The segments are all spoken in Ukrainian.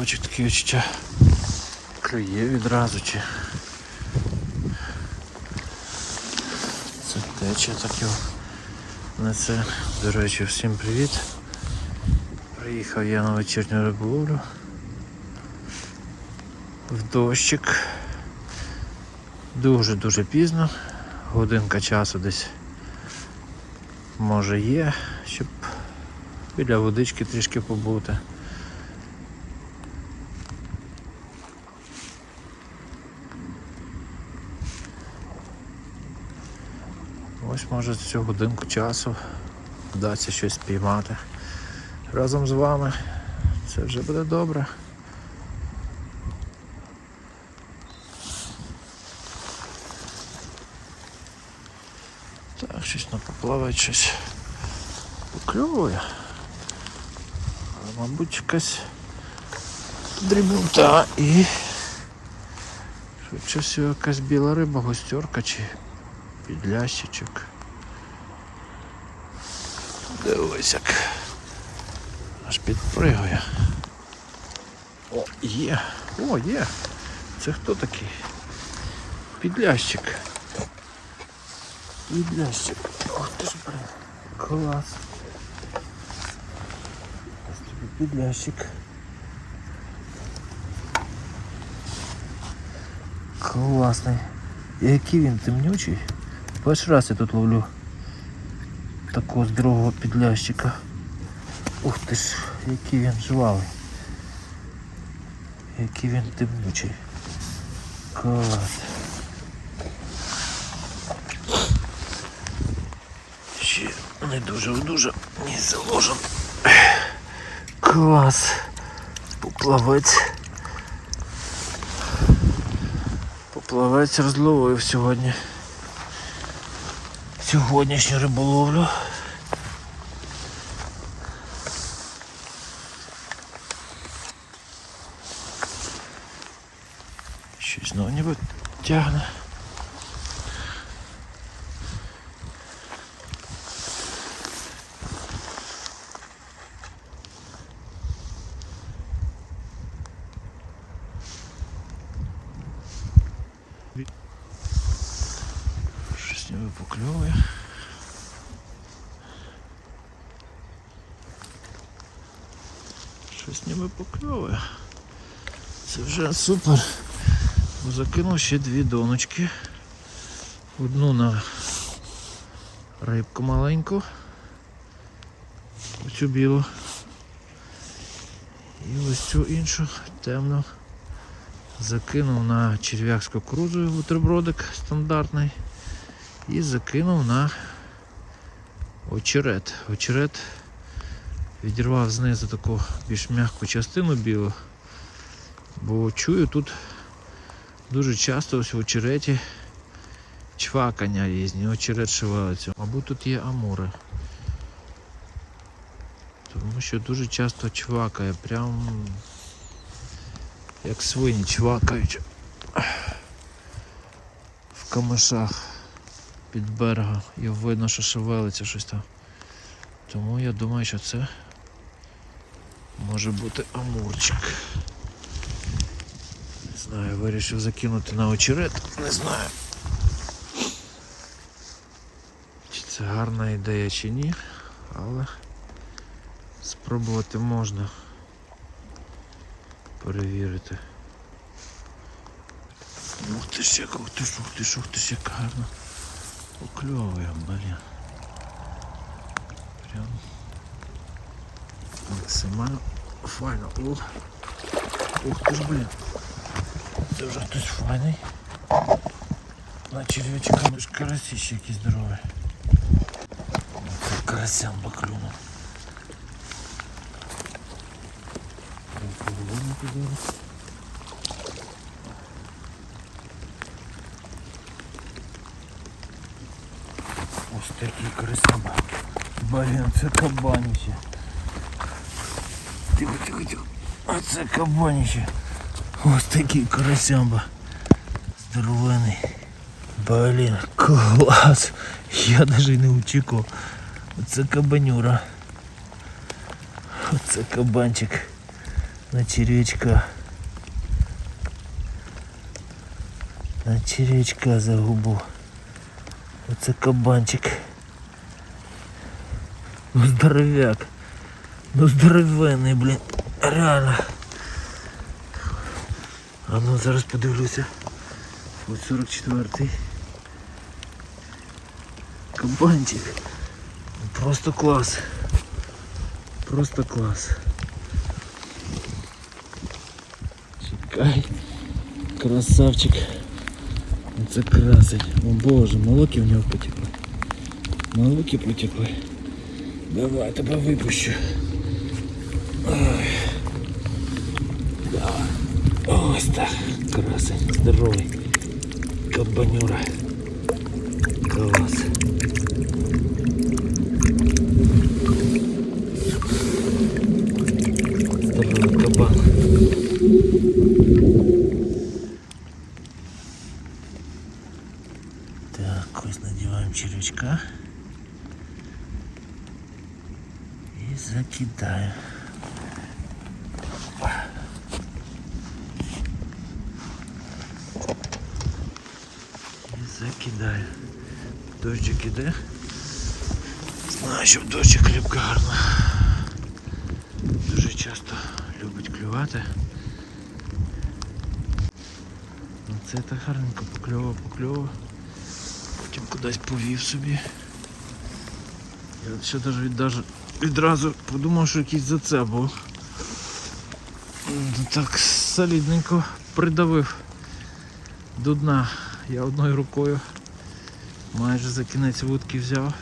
на поплавочок такі відчуття. Клює відразу чи. Це тече так його несе. До речі, всім привіт. Приїхав я на вечірню риболовлю. В дощик. Дуже-дуже пізно. Годинка часу десь може є, щоб біля водички трішки побути. Ось може цю годинку часу вдасться щось спіймати. Разом з вами це вже буде добре. Так, щось напоплавить, щось покльовує. Але, мабуть, якась дрібнота і швидше всього якась біла риба, гостерка чи підлящичок. Дивись як. Аж підпригує. О, є. О, є. Це хто такий? Підлящик. Підлящик. Ох ти ж, блин. Клас. Ось тобі підлящик. Класний. Який він темнючий. Перший раз я тут ловлю такого здорового підлящика. Ух ти ж, який він жвавий. Який він темнючий. Клас. Ще не дуже дуже ні заложен. Клас. Поплавець. Поплавець розловив сьогодні. Сьогоднішню риболовлю. Щось знову ніби тягне. Ніби покльовує. Щось ніби покльовує. Це вже супер. Закинув ще дві доночки. Одну на рибку маленьку. Оцю білу. І ось цю іншу темну. Закинув на черв'як з кукурудзою бутербродик стандартний. І закинув на очерет. Очерет відірвав знизу таку більш м'яку частину білу, бо чую тут дуже часто ось в очереті чвакання різні, очерет шевелиться. Мабуть тут є амури. Тому що дуже часто чвакає, прям як свині чвакають в камишах під берегом і видно, що шевелиться щось там. Тому я думаю, що це може бути амурчик. Не знаю, вирішив закинути на очерет, не знаю. Чи це гарна ідея чи ні, але спробувати можна перевірити. Ух ти ж як, ух ти ж, ух ти ж, ух ти ж, як гарно. Покльовує, блін. Прям максимально файно. Ух, ти ж, блін. Це вже хтось файний. На червячка ж карасище якийсь здоровий. Це карасям поклюнув. По-любому туди. Ось такі красава. Блін, це кабаніще. Тихо, тихо, тихо. А це кабаніще. Ось такий карасямба. Здоровений. Блін, клас. Я навіть не очікував. Оце кабанюра. Оце кабанчик. на червячка. На червячка загубу. Оце кабанчик. Ну здоровяк. Ну здоровенний, блін. Реально. А ну зараз подивлюся. Ось 44-й. Кабанчик. Просто клас. Просто клас. Чекай. Красавчик. Це красить. О боже, молоки в нього потекли. Молоки потекли. Давай, тебе випущу. Давай. Ось так. Красень. Здоровий. Кабанюра. Клас. Здоровий кабан. Так, ось надіваємо червячка. І закидаємо. І закидаю. Дощик іде. Знаю, що дощик рибка гарна. Дуже часто любить клювати. Ну, Це так гарненько покльовував, покльовував. Потім кудись повів собі. Я ще даже відразу подумав, що якийсь зацеп був. Ну, Так солідненько придавив до дна. Я одною рукою майже за кінець вудки взяв.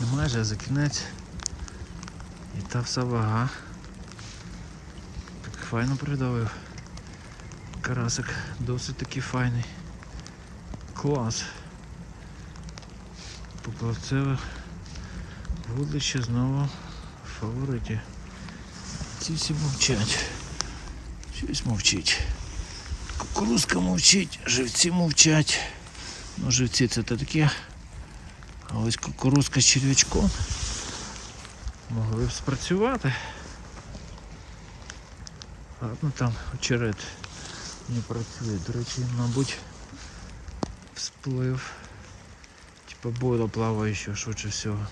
Не майже, а за кінець. І та вся вага. Так файно придавив. Карасик досить таки файний. Клас. Поплавцеве вудлище знову в фавориті. Ці всі мовчать. Щось мовчить. Кукурузка мовчить, живці мовчать. Ну, живці це таке. А ось кукурузка з черв'ячком могли б спрацювати. Ладно там очерет не працює. До речі, мабуть, всплив. Типа бойло плаває ще швидше всього.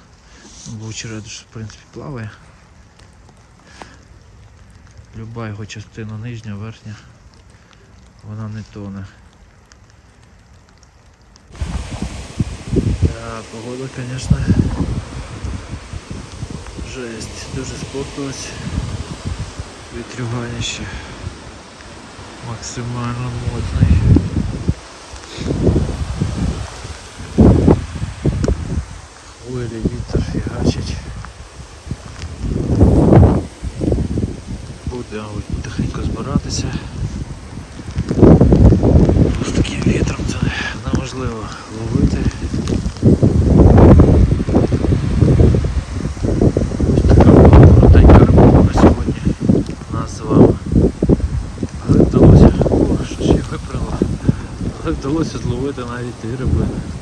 Бо очерет в принципі плаває. Люба його частина нижня, верхня, вона не тоне. Да, погода, конечно, жесть. Дуже спортилась. Вітрюганіще. Максимально модний. Мабуть, потихеньку збиратися. З таким вітром це неможливо ловити. Така коротенька рибалка сьогодні нас з вами. Але вдалося, о, що ж я випрала, але вдалося зловити навіть і рибини.